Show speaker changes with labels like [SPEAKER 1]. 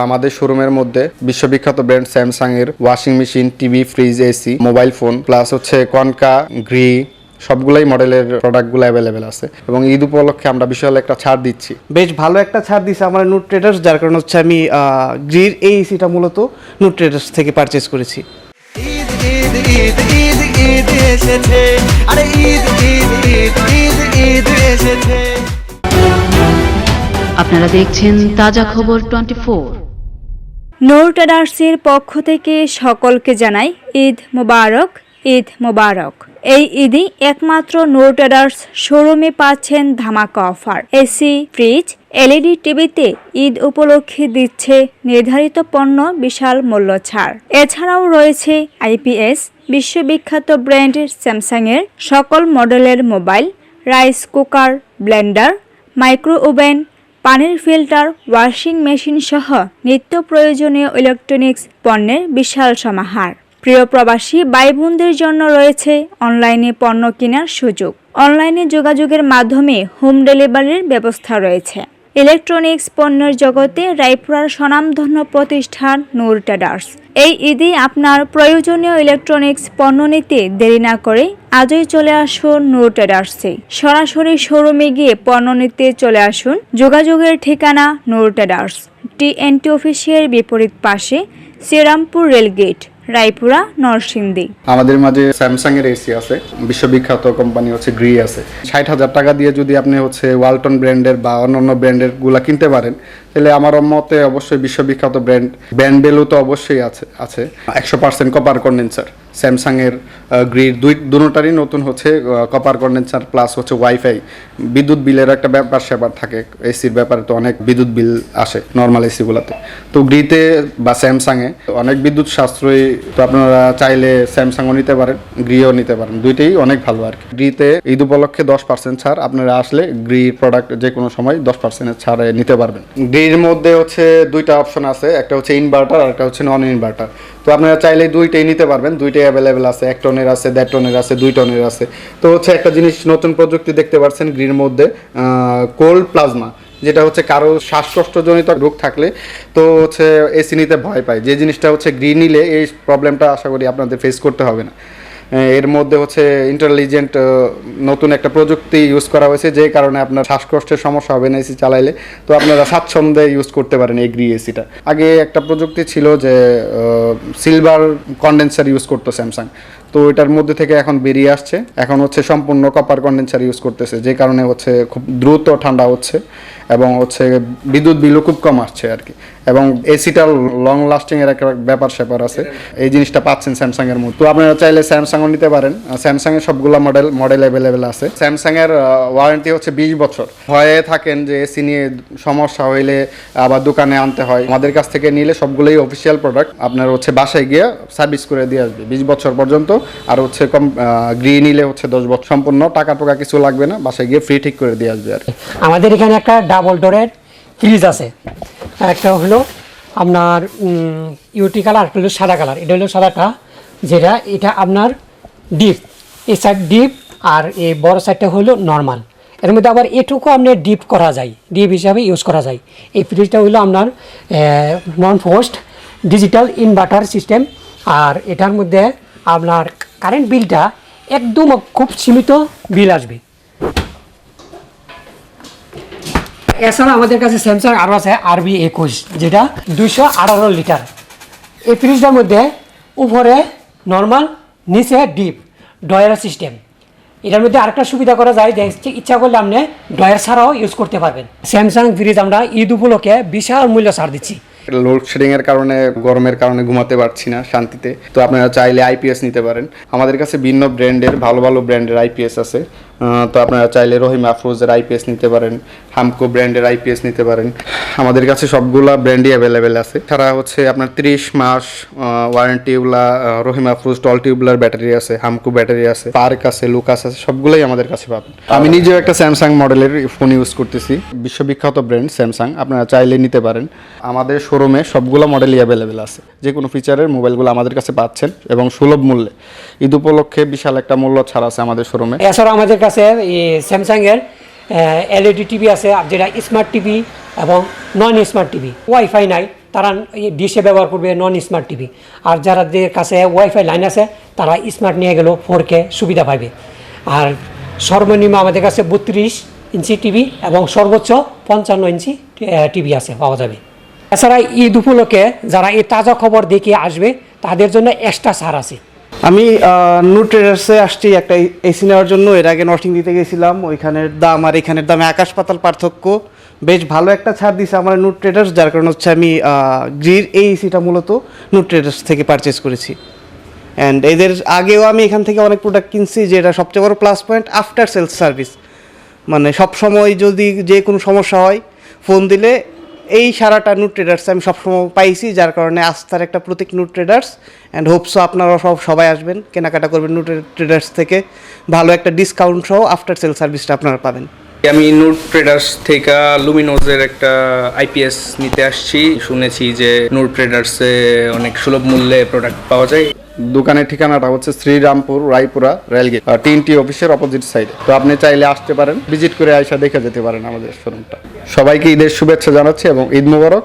[SPEAKER 1] আমাদের শোরুমের মধ্যে বিশ্ববিখ্যাত ব্র্যান্ড স্যামসাং এর washing machine TV fridge AC mobile phone plus হচ্ছে কনকা গ্রি সবগুলাই মডেলের প্রোডাক্টগুলো অ্যাভেলেবেল আছে। এবং ঈদ উপলক্ষে আমরা বিশাল একটা ছাড় দিচ্ছি।
[SPEAKER 2] বেশ ভালো একটা ছাড় দিছে আমার নোট ট্রেডার্স যার কারণে হচ্ছে আমি গ্রির এই এসিটা মূলত নোট ট্রেডার্স থেকে পারচেস করেছি।
[SPEAKER 3] ঈদ ঈদ ঈদ ঈদ ঈদ এসেছে। আরে ঈদ ঈদ ঈদ ঈদ ঈদ এসেছে।
[SPEAKER 4] আপনারা দেখছেন তাজা খবর টোয়েন্টি ফোর
[SPEAKER 5] নূর ট্রেডার্সের পক্ষ থেকে সকলকে জানাই ঈদ মোবারক ঈদ মোবারক। এই ঈদই একমাত্র নূর ট্রেডার্স শোরুমে পাচ্ছেন ধামাকা অফার। এসি, ফ্রিজ, এলইডি টিভিতে ঈদ উপলক্ষে দিচ্ছে নির্ধারিত পণ্য বিশাল মূল্য ছাড়। এছাড়াও রয়েছে আইপিএস, বিশ্ববিখ্যাত ব্র্যান্ড স্যামসাংয়ের সকল মডেলের mobile, rice cooker, blender micro oven পানির ফিল্টার, ওয়াশিং মেশিন সহ নিত্য প্রয়োজনীয় ইলেকট্রনিক্স পণ্যের বিশাল সমাহার। প্রিয় প্রবাসী ভাই বোনদের জন্য রয়েছে অনলাইনে পণ্য কেনার সুযোগ। অনলাইনে যোগাযোগের মাধ্যমে হোম ডেলিভারির ব্যবস্থা রয়েছে। ইলেকট্রনিক্স পণ্যের জগতে রায়পুরার স্বনামধন্য প্রতিষ্ঠান নূর ট্রেডার্স। এই ঈদে আপনার প্রয়োজনীয় ইলেকট্রনিক্স পণ্য নিতে দেরি না করে আজই চলে আসুন নূর ট্রেডার্সে। সরাসরি শোরুমে গিয়ে পণ্য নিতে চলে আসুন। যোগাযোগের ঠিকানা নূর ট্রেডার্স। টিএনটি অফিসের বিপরীত পাশে শ্রীরামপুর রেলগেট। রায়পুরা, নরসিংদী।
[SPEAKER 1] আমাদের মাঝে স্যামসাং এর এসি আছে, বিশ্ববিখ্যাত কোম্পানি হচ্ছে গ্রি আছে। ষাট হাজার টাকা দিয়ে যদি আপনি হচ্ছে ওয়ালটন ব্র্যান্ডের বা অন্যান্য ব্র্যান্ডেরগুলা কিনতে পারেন, তাহলে আমার মতে অবশ্যই বিশ্ববিখ্যাত ব্র্যান্ড ব্র্যান্ড তো অবশ্যই আছে আছে। একশো পার্সেন্ট কপার কন্ডেন্সার স্যামসাং এর গ্রির দুই দুটারই নতুন হচ্ছে কপার কন্ডেন্সার প্লাস হচ্ছে ওয়াইফাই বিদ্যুৎ বিলের একটা ব্যাপার স্যাপার থাকে এসির ব্যাপারে তো অনেক বিদ্যুৎ বিল আসে নর্মাল এসিগুলোতে তো গ্রিতে বা স্যামসাংয়ে অনেক বিদ্যুৎ সাশ্রয়ী, তো আপনারা চাইলে স্যামসাংও নিতে পারেন গ্রিও নিতে পারেন। দুইটাই অনেক ভালো আর কি। গ্রিতে ঈদ উপলক্ষে দশ পার্সেন্ট ছাড়, আপনারা আসলে গ্রি প্রোডাক্ট যে কোনো সময় দশ পার্সেন্টের ছাড়ে নিতে পারবেন। গ্রির মধ্যে হচ্ছে দুইটা অপশন আছে, একটা হচ্ছে ইনভার্টার আর একটা হচ্ছে নন ইনভার্টার তো আপনারা চাইলে দুইটাই নিতে পারবেন, দুইটাই অ্যাভেলেবেল আছে, এক টনের আছে, দেড় টনের আছে, দুই টনের আছে। তো হচ্ছে একটা জিনিস নতুন প্রযুক্তি দেখতে পাচ্ছেন গ্রির মধ্যে কোল্ড প্লাজমা, যেটা হচ্ছে কারও শ্বাসকষ্টজনিত রোগ থাকলে তো হচ্ছে এসি নিতে ভয় পায়। যে জিনিসটা হচ্ছে গ্রিনিলে এই প্রবলেমটা আশা করি আপনাদের ফেস করতে হবে না। এর মধ্যে হচ্ছে ইন্টেলিজেন্ট নতুন একটা প্রযুক্তি ইউজ করা হয়েছে, যে কারণে আপনার শ্বাসকষ্টের সমস্যা হবে না এসি চালাইলে। তো আপনারা স্বাচ্ছন্দ্যে ইউজ করতে পারেন এই গ্রি এসিটা আগে একটা প্রযুক্তি ছিল যে সিলভার কন্ডেন্সার ইউজ করতো স্যামসাং তো এটার মধ্যে থেকে এখন বেরিয়ে আসছে। এখন হচ্ছে সম্পূর্ণ কপার কন্ডেন্সার ইউজ করতেছে, যে কারণে হচ্ছে খুব দ্রুত ঠান্ডা হচ্ছে এবং হচ্ছে বিদ্যুৎ বিলও খুব কম আসছে আর কি। এবং এসিটা লং লাস্টিং এর একটা ব্যাপার স্যাপার আছে। এই জিনিসটা পাচ্ছেন স্যামসাং এর মধ্যে। তো আপনারা চাইলে স্যামসাংও নিতে পারেন। স্যামসাং এর সবগুলো মডেল মডেল অ্যাভেলেবেল আছে। স্যামসাং এর ওয়ারেন্টি হচ্ছে বিশ বছর। ভয়ে থাকেন যে এসি নিয়ে সমস্যা হইলে আবার দোকানে আনতে হয়। আমাদের কাছ থেকে নিলে সবগুলোই অফিসিয়াল প্রোডাক্ট আপনার হচ্ছে বাসায় গিয়ে সার্ভিস করে দিয়ে আসবে। বিশ বছর পর্যন্ত আর হচ্ছে কম গ্রি নিলে হচ্ছে দশ বছর সম্পূর্ণ, টাকা টোকা কিছু লাগবে না, বাসায় গিয়ে ফ্রি ঠিক করে দিয়ে আসবে আর
[SPEAKER 6] আমাদের এখানে একটা ডাবল ডোরের ফ্রিজ আছে। একটা হলো আপনার ইউটি কালার একটা হলো সাদা কালার এটা হলো সাদাটা, যেটা, এটা আপনার ডিপ এই সাইড ডিপ আর এই বড় সাইডটা হলো নর্মাল এর মধ্যে আবার এটুকু আপনার ডিপ করা যায় ডিপ হিসাবে ইউজ করা যায়। এই ফ্রিজটা হলো আপনার non frost digital inverter system আর এটার মধ্যে আপনার কারেন্ট বিলটা একদম খুব সীমিত বিল আসবে। এছাড়া আমাদের কাছে স্যামসাং আরও আছে আরবি একুশ, যেটা দুশো আঠারো লিটার এই ফ্রিজটার মধ্যে উপরে নর্মাল নিচে ডিপ ডয়ার সিস্টেম এটার মধ্যে আরেকটা সুবিধা করা যায় যে ইচ্ছা করলে আপনি ডয়ার ছাড়াও ইউজ করতে পারবেন। স্যামসাং ফ্রিজ আমরা ঈদ উপলক্ষে বিশাল মূল্য ছাড় দিচ্ছি।
[SPEAKER 1] লোডশেডিং এর কারণে, গরমের কারণে ঘুমাতে পারছি না শান্তিতে। তো আপনারা চাইলে আইপিএস নিতে পারেন। আমাদের কাছে ভিন্ন ব্র্যান্ডের ভালো ভালো ব্র্যান্ডের আইপিএস আছে। তো আপনারা চাইলে রহিম আফরোজের আইপিএস নিতে পারেন, হামকো ব্র্যান্ডের আইপিএস নিতে পারেন। আমাদের কাছে সবগুলা ব্র্যান্ডই অ্যাভেলেবেল আছে। ছাড়া হচ্ছে আপনার তিরিশ মাস ওয়ারেন্টিগুলা Rahim Afroz tall tubular battery আছে, হামকো ব্যাটারি আছে পার্ক আছে লুকাস আছে, সবগুলোই আমাদের কাছে পাবেন। আমি নিজেও একটা স্যামসাং মডেলের ফোন ইউজ করতেছি। বিশ্ববিখ্যাত ব্র্যান্ড স্যামসাং আপনারা চাইলে নিতে পারেন। আমাদের শোরুমে সবগুলো মডেলই অ্যাভেলেবেল আছে। যে কোনো ফিচারের মোবাইলগুলো আমাদের কাছে পাচ্ছেন এবং সুলভ মূল্যে। ঈদ উপলক্ষে বিশাল একটা মূল্য ছাড় আছে আমাদের শোরুমে
[SPEAKER 6] এছাড়া আমাদের কাছে স্যামসাংয়ের এলইডি টিভি আছে, যেটা স্মার্ট টিভি এবং নন স্মার্ট টিভি ওয়াইফাই নাই, তারা ডিশে ব্যবহার করবে নন স্মার্ট টিভি আর যাদের কাছে ওয়াইফাই লাইন আছে, তারা স্মার্ট নিয়ে গেলেও ফোর কে সুবিধা পাবে। আর সর্বনিম্ন আমাদের কাছে বত্রিশ ইঞ্চি টিভি এবং সর্বোচ্চ পঞ্চান্ন ইঞ্চি টিভি আছে, পাওয়া যাবে। এছাড়া ঈদ উপলক্ষে যারা এই তাজা খবর দেখে আসবে, তাদের জন্য এক্সট্রা ছাড় আছে।
[SPEAKER 2] আমি নূর ট্রেডার্সে আসছি, একটা এসি নেওয়ার জন্য। এর আগে নটিং দিতে গেছিলাম, ওইখানের দাম আর এখানের দামে আকাশ পাতাল পার্থক্য। বেশ ভালো একটা ছাড় দিছে আমার নূর ট্রেডার্স যার কারণে হচ্ছে আমি গ্রির এই এসিটা মূলত নূর ট্রেডার্স থেকে পারচেস করেছি। অ্যান্ড এদের আগেও আমি এখান থেকে অনেক প্রোডাক্ট কিনছি, যেটা সবচেয়ে বড় plus point after sales service মানে সব সময় যদি যে কোনো সমস্যা হয় ফোন দিলে এই সারাটা নুট ট্রেডার্স আমি সবসময় পাইছি, যার কারণে আস্থার একটা প্রতীক নুট ট্রেডার্স অ্যান্ড হোপসো আপনারা সব, সবাই আসবেন, কেনাকাটা করবেন নুট ট্রেডার্স থেকে, ভালো একটা ডিসকাউন্ট সহ আফটার সেল সার্ভিসটা আপনারা পাবেন।
[SPEAKER 7] আমি নোট ট্রেডার্স থেকে লুমিনোজের একটা আইপিএস নিতে আসছি। শুনেছি যে নোট ট্রেডার্সে অনেক সুলভ মূল্যে প্রোডাক্ট পাওয়া যায়।
[SPEAKER 1] দোকানের ঠিকানাটা হচ্ছে Sreerampur, Raipura, rail gate TNT অফিসের অপোজিট সাইডে তো আপনি চাইলে আসতে পারেন ভিজিট করে আইসা দেখে যেতে পারেন আমাদের শোরুমটা সবাইকে ঈদের শুভেচ্ছা জানাচ্ছি এবং ঈদ মুবারক।